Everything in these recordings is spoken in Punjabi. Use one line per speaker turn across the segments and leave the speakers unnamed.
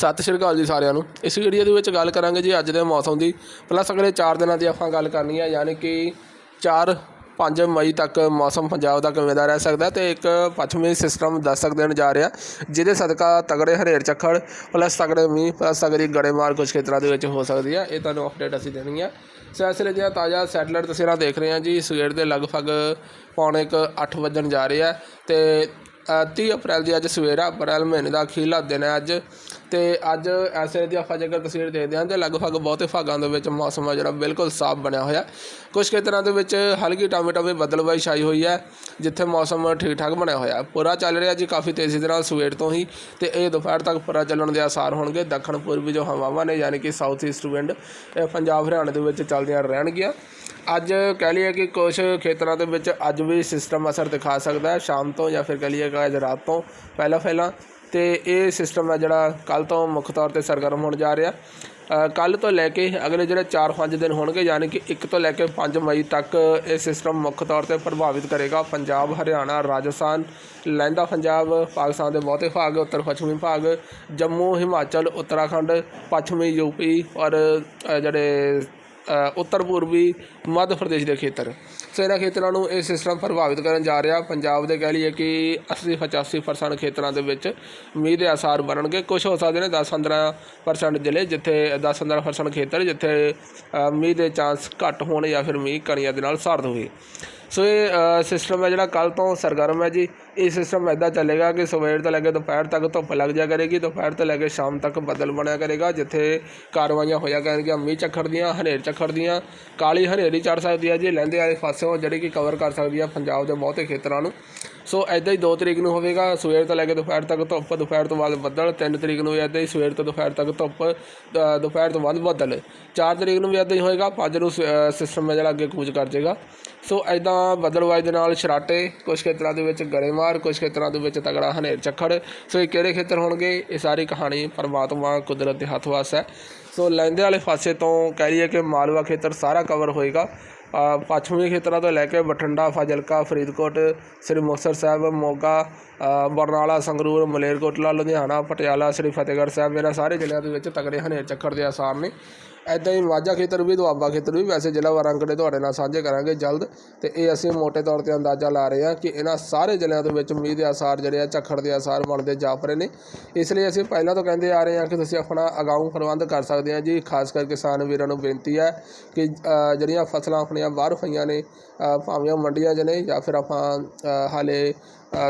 ਸਤਿ ਸ਼੍ਰੀ ਅਕਾਲ ਜੀ ਸਾਰਿਆਂ ਨੂੰ। ਇਸ ਵੀਡੀਓ ਦੇ ਵਿੱਚ ਗੱਲ ਕਰਾਂਗੇ ਜੀ ਅੱਜ ਦੇ ਮੌਸਮ ਦੀ। ਪਲੱਸ ਅਗਲੇ 4 ਦਿਨਾਂ ਦੀ ਆਪਾਂ ਗੱਲ ਕਰਨੀ ਹੈ ਯਾਨੀ ਕਿ 4 5 ਮਈ ਤੱਕ ਮੌਸਮ ਪੰਜਾਬ ਦਾ ਕਿਵੇਂ ਦਾ ਰਹਿ ਸਕਦਾ ਹੈ ਤੇ ਇੱਕ ਪੱਛਮੀ ਸਿਸਟਮ ਦਸਤਕ ਦੇਣ ਜਾ ਰਿਹਾ ਜਿਹਦੇ ਸਦਕਾ ਤਗੜੇ ਹਨੇਰ ਚੱਖੜ ਪਲੱਸ ਤਗੜੇ ਮੀਂਹ ਪਲੱਸ ਤਗੜੀ ਗੜੇਮਾਰ ਕੁਝ ਖੇਤਰਾਂ ਦੇ ਵਿੱਚ ਹੋ ਸਕਦੀ ਹੈ ਇਹ ਤੁਹਾਨੂੰ ਅਪਡੇਟ ਅਸੀਂ ਦੇਣੀ ਹੈ ਸੋ ਇਸ ਲਈ ਦੀਆਂ ਤਾਜ਼ਾ ਸੈਟਲਾਈਟ ਤਸਵੀਰਾਂ ਦੇਖ ਰਹੇ ਹਾਂ ਜੀ। ਸਵੇਰ ਦੇ ਲਗਭਗ ਪੌਣੇ ਕੁ 8 ਵੱਜਣ ਜਾ ਰਹੇ ਆ ਤੇ ਅ, 30 ਅਪ੍ਰੈਲ ਦੀ ਅੱਜ ਸਵੇਰ ਅਪ੍ਰੈਲ ਮਹੀਨੇ ਦਾ ਅਖੀਰਲਾ ਦਿਨ ਹੈ ਅੱਜ। ਤੇ ਅੱਜ ਐਸੇ ਦੀ ਆਪਾਂ ਜੇਕਰ ਤਸਵੀਰ ਦੇਖਦੇ ਹਾਂ ਤੇ ਲਗਭਗ ਬਹੁਤੇ ਭਾਗਾਂ ਦੇ ਵਿੱਚ ਮੌਸਮ ਆ ਜਿਹੜਾ ਬਿਲਕੁਲ ਸਾਫ਼ ਬਣਿਆ ਹੋਇਆ। ਕੁਝ ਖੇਤਰਾਂ ਦੇ ਵਿੱਚ ਹਲਕੀ ਟਾਮੇ ਟਾਮੇ ਬਦਲਵਾਈ ਛਾਈ ਹੋਈ ਹੈ, ਜਿੱਥੇ ਮੌਸਮ ਠੀਕ ਠਾਕ ਬਣਿਆ ਹੋਇਆ ਪੂਰਾ ਚੱਲ ਰਿਹਾ ਜੀ ਕਾਫੀ ਤੇਜ਼ੀ ਦੇ ਨਾਲ ਸਵੇਰ ਤੋਂ ਹੀ ਤੇ ਇਹ ਦੁਪਹਿਰ ਤੱਕ ਪੂਰਾ ਚੱਲਣ ਦੇ ਆਸਾਰ ਹੋਣਗੇ। ਦੱਖਣ ਪੂਰਬੀ ਜੋ ਹਵਾਵਾਂ ਨੇ, ਯਾਨੀ ਕਿ ਸਾਊਥ ਈਸਟ ਵਿੰਡ ਇਹ ਪੰਜਾਬ, ਹਰਿਆਣਾ ਦੇ ਵਿੱਚ ਚੱਲਦੀਆਂ ਰਹਿਣਗੀਆਂ। ਅੱਜ ਕਹਿ ਲਈਏ ਕਿ ਕੁਝ ਖੇਤਰਾਂ ਦੇ ਵਿੱਚ ਅੱਜ ਵੀ ਸਿਸਟਮ ਅਸਰ ਦਿਖਾ ਸਕਦਾ ਹੈ। ਸ਼ਾਮ ਤੋਂ ਜਾਂ ਫਿਰ ਕਹਿ ਲਈਏ ਕਿ ਅੱਜ ਰਾਤ ਤੋਂ ਪਹਿਲਾਂ ਪਹਿਲਾਂ ਤੇ ਇਹ ਸਿਸਟਮ ਹੈ ਜਿਹੜਾ ਕੱਲ ਤੋਂ ਮੁੱਖ ਤੌਰ ਤੇ ਸਰਗਰਮ ਹੋਣ ਜਾ ਰਿਹਾ। ਕੱਲ ਤੋਂ ਲੈ ਕੇ ਅਗਲੇ ਜਿਹੜੇ 4-5 ਦਿਨ ਹੋਣਗੇ, ਯਾਨੀ ਕਿ 1 ਤੋਂ ਲੈ ਕੇ 5 ਮਈ ਤੱਕ ਇਹ ਸਿਸਟਮ ਮੁੱਖ ਤੌਰ ਤੇ ਪ੍ਰਭਾਵਿਤ ਕਰੇਗਾ। ਪੰਜਾਬ, ਹਰਿਆਣਾ, ਰਾਜਸਥਾਨ, ਲਹਿੰਦਾ ਪੰਜਾਬ, ਪਾਕਿਸਤਾਨ ਦੇ ਬਹੁਤੇ ਭਾਗ, ਉੱਤਰ ਪੱਛਮੀ ਭਾਗ, ਜੰਮੂ, ਹਿਮਾਚਲ, ਉੱਤਰਾਖੰਡ, ਪੱਛਮੀ ਯੂਪੀ ਔਰ ਜਿਹੜੇ ਉੱਤਰ ਪੂਰਬੀ ਮੱਧ ਪ੍ਰਦੇਸ਼ ਦੇ ਖੇਤਰ। ਸੋ ਇਹਨਾਂ ਖੇਤਰਾਂ ਨੂੰ ਇਹ ਸਿਸਟਮ ਪ੍ਰਭਾਵਿਤ ਕਰਨ ਜਾ ਰਿਹਾ। ਪੰਜਾਬ ਦੇ ਕਹਿ ਲਈਏ ਕਿ 80 85% ਖੇਤਰਾਂ ਦੇ ਵਿੱਚ ਮੀਂਹ ਦੇ ਆਸਾਰ ਬਣਨਗੇ। ਕੁਝ ਹੋ ਸਕਦੇ ਨੇ 10 15% ਜ਼ਿਲ੍ਹੇ ਜਿੱਥੇ 10 15% ਖੇਤਰ ਜਿੱਥੇ ਮੀਂਹ ਦੇ ਚਾਂਸ ਘੱਟ ਹੋਣ ਜਾਂ ਫਿਰ ਮੀਂਹ ਕਣੀਆਂ ਦੇ ਨਾਲ ਸਰਦ ਹੋਵੇ। ਸੋ ਇਹ ਸਿਸਟਮ ਹੈ ਜਿਹੜਾ ਕੱਲ ਤੋਂ ਸਰਗਰਮ ਹੈ ਜੀ। ਇਹ ਸਿਸਟਮ ਐਦਾਂ ਚੱਲੇਗਾ ਕਿ ਸਵੇਰ ਤੋਂ ਲੈ ਕੇ ਦੁਪਹਿਰ ਤੱਕ ਧੁੱਪ ਲੱਗ ਜਾ ਕਰੇਗੀ। ਦੁਪਹਿਰ ਤੋਂ ਲੈ ਕੇ ਸ਼ਾਮ ਤੱਕ ਬੱਦਲ ਬਣਿਆ ਕਰੇਗਾ, ਜਿੱਥੇ ਕਾਰਵਾਈਆਂ ਹੋਇਆ ਕਰਨਗੀਆਂ। ਮੀਂਹ ਚੱਖੜ ਦੀਆਂ, ਹਨੇਰ ਚੱਖੜ ਦੀਆਂ, ਕਾਲੀ ਹਨੇਰੀ ਚੜ ਸਕਦੀ ਹੈ ਜੀ। ਲਹਿੰਦੇ ਵਾਲੇ ਪਾਸਿਓਂ ਜਿਹੜੀ ਕਿ ਕਵਰ ਕਰ ਸਕਦੀ ਹੈ ਪੰਜਾਬ ਦੇ ਬਹੁਤੇ ਖੇਤਰਾਂ ਨੂੰ। ਸੋ ਐਦਾਂ ਹੀ 2 ਤਰੀਕ ਨੂੰ ਹੋਵੇਗਾ, ਸਵੇਰ ਤੋਂ ਲੈ ਕੇ ਦੁਪਹਿਰ ਤੱਕ ਧੁੱਪ, ਦੁਪਹਿਰ ਤੋਂ ਬਾਅਦ ਬੱਦਲ 3 ਤਰੀਕ ਨੂੰ ਵੀ ਐਦਾਂ ਹੀ ਸਵੇਰ ਤੋਂ ਦੁਪਹਿਰ ਤੱਕ ਧੁੱਪ ਦੁਪਹਿਰ ਤੋਂ ਬਾਅਦ ਬੱਦਲ। 4 ਤਰੀਕ ਨੂੰ ਵੀ ਐਦਾਂ ਹੀ ਹੋਏਗਾ 5 ਨੂੰ ਸਿਸਟਮ ਹੈ ਜਿਹੜਾ ਅੱਗੇ ਕੂਚ ਕਰ ਜਾਏਗਾ ਸੋ ਐਦਾਂ ਬਦਲਵਾਈ ਦੇ ਨਾਲ ਸ਼ਰਾਟੇ ਕੁਝ ਖੇਤਰਾਂ ਦੇ ਵਿੱਚ ਗੜੇਮਾਰ ਕੁਝ ਖੇਤਰਾਂ ਦੇ ਵਿੱਚ ਤਗੜਾ ਹਨੇਰ ਚੱਖੜ ਸੋ ਇਹ ਕਿਹੜੇ ਖੇਤਰ ਹੋਣਗੇ? ਇਹ ਸਾਰੀ ਕਹਾਣੀ ਪਰਮਾਤਮਾ ਕੁਦਰਤ ਦੇ ਹੱਥ ਵਾਸ ਹੈ। ਸੋ ਲਹਿੰਦੇ ਵਾਲੇ ਪਾਸੇ ਤੋਂ ਕਹਿ ਲਈਏ ਕਿ ਮਾਲਵਾ ਖੇਤਰ ਸਾਰਾ ਕਵਰ ਹੋਏਗਾ। ਪੱਛਮੀ ਖੇਤਰਾਂ ਤੋਂ ਲੈ ਕੇ ਬਠਿੰਡਾ, ਫਾਜ਼ਿਲਕਾ, ਫਰੀਦਕੋਟ, ਸ੍ਰੀ ਮੁਕਤਸਰ ਸਾਹਿਬ, ਮੋਗਾ ਬਰਨਾਲਾ, ਸੰਗਰੂਰ, ਮਲੇਰਕੋਟਲਾ, ਲੁਧਿਆਣਾ, ਪਟਿਆਲਾ, ਸ੍ਰੀ ਫਤਿਹਗੜ੍ਹ ਸਾਹਿਬ, ਇਹਨਾਂ ਸਾਰੇ ਜ਼ਿਲ੍ਹਿਆਂ ਦੇ ਵਿੱਚ ਤਕੜੇ ਹਨੇਰ ਚੱਕਰ ਦੇ ਆਸਾਰ ਨੇ। ਐਦਾਂ ਹੀ ਮਾਝਾ ਖੇਤਰ ਵੀ, ਦੁਆਬਾ ਖੇਤਰ ਵੀ, ਵੈਸੇ ਜ਼ਿਲ੍ਹਾ ਵਾਰ ਅੰਕੜੇ ਤੁਹਾਡੇ ਨਾਲ ਸਾਂਝੇ ਕਰਾਂਗੇ ਜਲਦ। ਤੇ ਇਹ ਅਸੀਂ ਮੋٹے ਤੌਰ ਤੇ ਅੰਦਾਜ਼ਾ ਲਾ ਰਹੇ ਹਾਂ ਕਿ ਇਹਨਾਂ ਸਾਰੇ ਜ਼ਿਲ੍ਹਿਆਂ ਦੇ ਵਿੱਚ ਮੀਂਹ ਦੇ ਆਸਾਰ ਜਿਹੜੇ ਆ, ਝੱਖੜ ਦੇ ਆਸਾਰ ਬਣਦੇ ਜਾਪ ਰਹੇ ਨੇ। ਇਸ ਲਈ ਅਸੀਂ ਪਹਿਲਾਂ ਤੋਂ ਕਹਿੰਦੇ ਆ ਰਹੇ ਹਾਂ ਕਿ ਤੁਸੀਂ ਆਪਣਾ ਅਗਾਊਂ ਪ੍ਰਬੰਧ ਕਰ ਸਕਦੇ ਆ ਜੀ। ਖਾਸ ਕਰ ਕਿਸਾਨ ਵੀਰਾਂ ਨੂੰ ਬੇਨਤੀ ਹੈ ਕਿ ਜਿਹੜੀਆਂ ਫਸਲਾਂ ਆਪਣੀਆਂ ਬਾਹਰ ਹੋਈਆਂ ਨੇ ਭਾਵੇਂ ਉਹ ਮੰਡੀਆਂ 'ਚ ਨੇ ਜਾਂ ਫਿਰ ਆਪਾਂ ਹਾਲੇ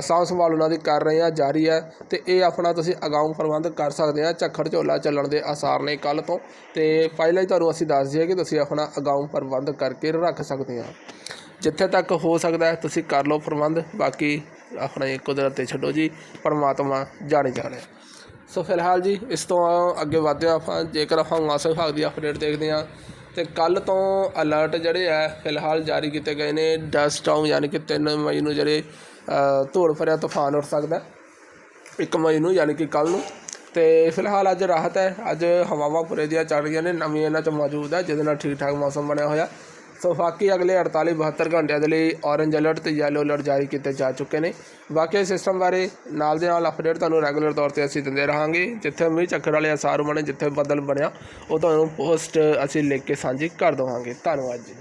ਸਾਂਭ ਸੰਭਾਲ ਉਹਨਾਂ ਦੀ ਕਰ ਰਹੇ ਹਾਂ ਜਾਰੀ ਹੈ ਤੇ ਇਹ ਆਪਣਾ ਤੁਸੀਂ ਅਗਾਊਂ ਪ੍ਰਬੰਧ ਕਰ ਸਕਦੇ ਆ, ਝੱਖੜ ਝੋਲਾ ਚੱਲਣ ਦੇ ਆਸਾਰ ਨੇ ਕੱਲ ਤੋਂ ਤੇ ਪਹਿਲਾਂ ਹੀ ਤੁਹਾਨੂੰ ਅਸੀਂ ਦੱਸ ਦਈਏ ਕਿ ਤੁਸੀਂ ਆਪਣਾ ਅਗਾਊਂ ਪ੍ਰਬੰਧ ਕਰਕੇ ਰੱਖ ਸਕਦੇ ਆ। ਜਿੱਥੇ ਤੱਕ ਹੋ ਸਕਦਾ ਤੁਸੀਂ ਕਰ ਲਓ ਪ੍ਰਬੰਧ, ਬਾਕੀ ਆਪਣੇ ਕੁਦਰਤ ਤੇ ਛੱਡੋ ਜੀ, ਪਰਮਾਤਮਾ ਜਾਣੇ ਜਾਣੇ। ਸੋ ਫਿਲਹਾਲ ਜੀ, ਇਸ ਤੋਂ ਅੱਗੇ ਵਧਦੇ ਹਾਂ ਆਪਾਂ, ਜੇਕਰ ਆਪਾਂ ਮੌਸਮ ਵਿਭਾਗ ਦੀ ਅਪਡੇਟ ਦੇਖਦੇ ਹਾਂ, ਤੇ ਕੱਲ ਤੋਂ ਅਲਰਟ ਜਿਹੜੇ ਆ, ਫਿਲਹਾਲ ਜਾਰੀ ਕੀਤੇ ਗਏ ਨੇ ਡਸਟ ਸਟਾਰਮ ਯਾਨੀ ਕਿ 3 ਮਈ ਨੂੰ ਜਿਹੜੇ ਧੂੜ ਭਰਿਆ ਤੂਫਾਨ ਉੱਠ ਸਕਦਾ ਇੱਕ ਮਈ ਨੂੰ, ਯਾਨੀ ਕਿ ਕੱਲ ਨੂੰ। ਤੇ ਫਿਲਹਾਲ ਅੱਜ ਰਾਹਤ ਹੈ। ਅੱਜ ਹਵਾਵਾਂ ਪੂਰੇ ਦੀਆਂ ਚੱਲ ਰਹੀਆਂ ਨੇ। ਨਵੀਂ ਇਹਨਾਂ 'ਚ ਮੌਜੂਦ ਹੈ, ਜਿਹਦੇ ਨਾਲ ਠੀਕ ਠਾਕ ਮੌਸਮ ਬਣਿਆ ਹੋਇਆ। ਸੋ ਬਾਕੀ ਅਗਲੇ 48 72 ਘੰਟਿਆਂ ਦੇ ਲਈ ਔਰੇਂਜ ਅਲਰਟ ਤੇ ਯੈਲੋ ਅਲਰਟ ਜਾਰੀ ਕੀਤੇ ਜਾ ਚੁੱਕੇ ਨੇ। ਬਾਕੀ ਸਿਸਟਮ ਬਾਰੇ ਨਾਲ ਦੇ ਨਾਲ ਅਪਡੇਟ ਤੁਹਾਨੂੰ ਰੈਗੂਲਰ ਤੌਰ ਤੇ ਅਸੀਂ ਦਿੰਦੇ ਰਹਾਂਗੇ। ਜਿੱਥੇ ਮੀਂਹ ਚੱਕਰ ਵਾਲੇ ਅਸਾਰ ਬਣੇ, ਜਿੱਥੇ ਬੱਦਲ ਬਣਿਆ, ਉਹ ਤੁਹਾਨੂੰ ਪੋਸਟ ਅਸੀਂ ਲਿਖ ਕੇ ਸਾਂਝੀ ਕਰ ਦੇਵਾਂਗੇ। ਧੰਨਵਾਦ ਜੀ।